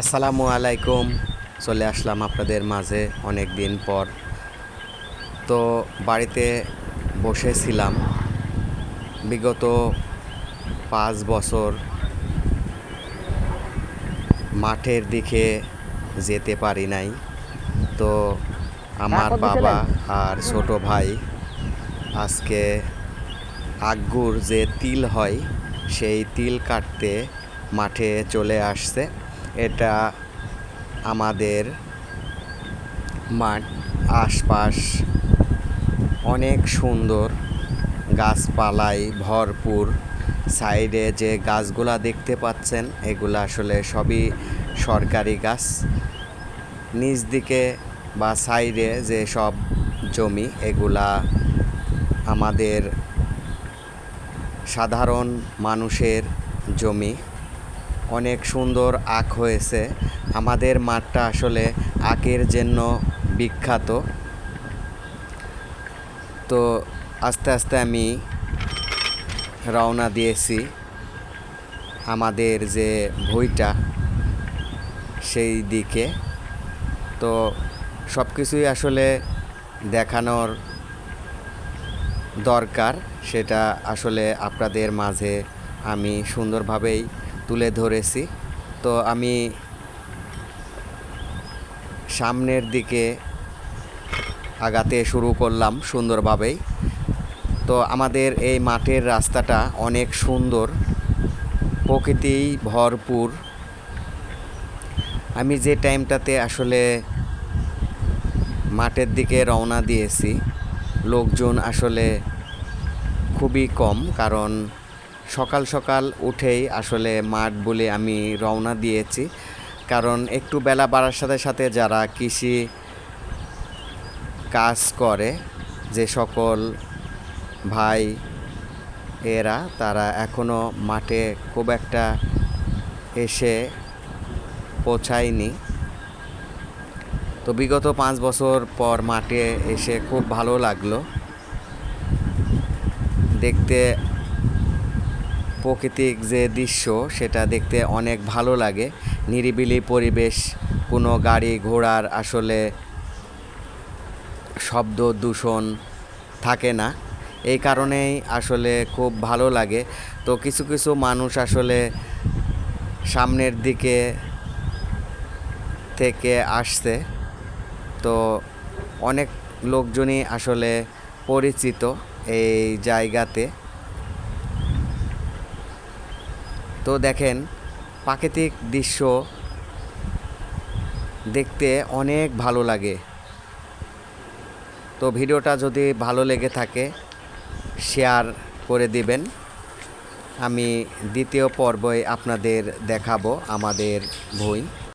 আসসালামু আলাইকুম। চলে আসলাম আপনাদের মাঝে অনেক দিন পর। তো বাড়িতে বসেছিলাম। বিগত পাঁচ বছর মাঠের দিকে যেতে পারি নাই। তো আমার বাবা আর ছোট ভাই আজকে আগ্গুর যে তিল হয় সেই তিল কাটতে মাঠে চলে আসছে। এটা আমাদের মাঠ, আশপাশ অনেক সুন্দর গাছপালায় ভরপুর। সাইডে যে গাছগুলা দেখতে পাচ্ছেন, এগুলা আসলে সবই সরকারি গাছ। নিচ দিকে বা সাইডে যে সব জমি, এগুলা আমাদের সাধারণ মানুষের জমি। অনেক সুন্দর আখ হয়েছে। আমাদের মাঠটা আসলে আখের জন্য বিখ্যাত। তো আস্তে আস্তে আমি রওনা দিয়েছি। আমাদের যে ভইটা সেই দিকে। তো সব কিছুই আসলে দেখানোর দরকার, সেটা আসলে আপনাদের মাঝে আমি সুন্দরভাবেই তুলে ধরেছি। তো আমি সামনের দিকে আগাতে শুরু করলাম সুন্দরভাবেই। তো আমাদের এই মাঠের রাস্তাটা অনেক সুন্দর প্রকৃতি ভরপুর। আমি যে টাইমটাতে আসলে মাঠের দিকে রওনা দিয়েছি, লোকজন আসলে খুবই কম কারণ সকাল সকাল উঠেই আসলে মাঠ বলে আমি রওনা দিয়েছি। কারণ একটু বেলা বাড়ার সাথে সাথে যারা কৃষি কাজ করে, যে সকল ভাই এরা, তারা এখনও মাঠে খুব একটা এসে পৌঁছায়নি। তো বিগত পাঁচ বছর পর মাঠে এসে খুব ভালো লাগল। দেখতে প্রাকৃতিক যে দৃশ্য, সেটা দেখতে অনেক ভালো লাগে। নিরিবিলি পরিবেশ, কোনো গাড়ি ঘোড়ার আসলে শব্দ দূষণ থাকে না। এই কারণেই আসলে খুব ভালো লাগে। তো কিছু কিছু মানুষ আসলে সামনের দিকে থেকে আসছে। তো অনেক লোকজনই আসলে পরিচিত এই জায়গাতে। তো দেখেন, প্রাকৃতিক দৃশ্য দেখতে অনেক ভালো লাগে। তো ভিডিওটা যদি ভালো লেগে থাকে, শেয়ার করে দিবেন। আমি দ্বিতীয় পর্বে আপনাদের দেখাবো, আমাদের বই।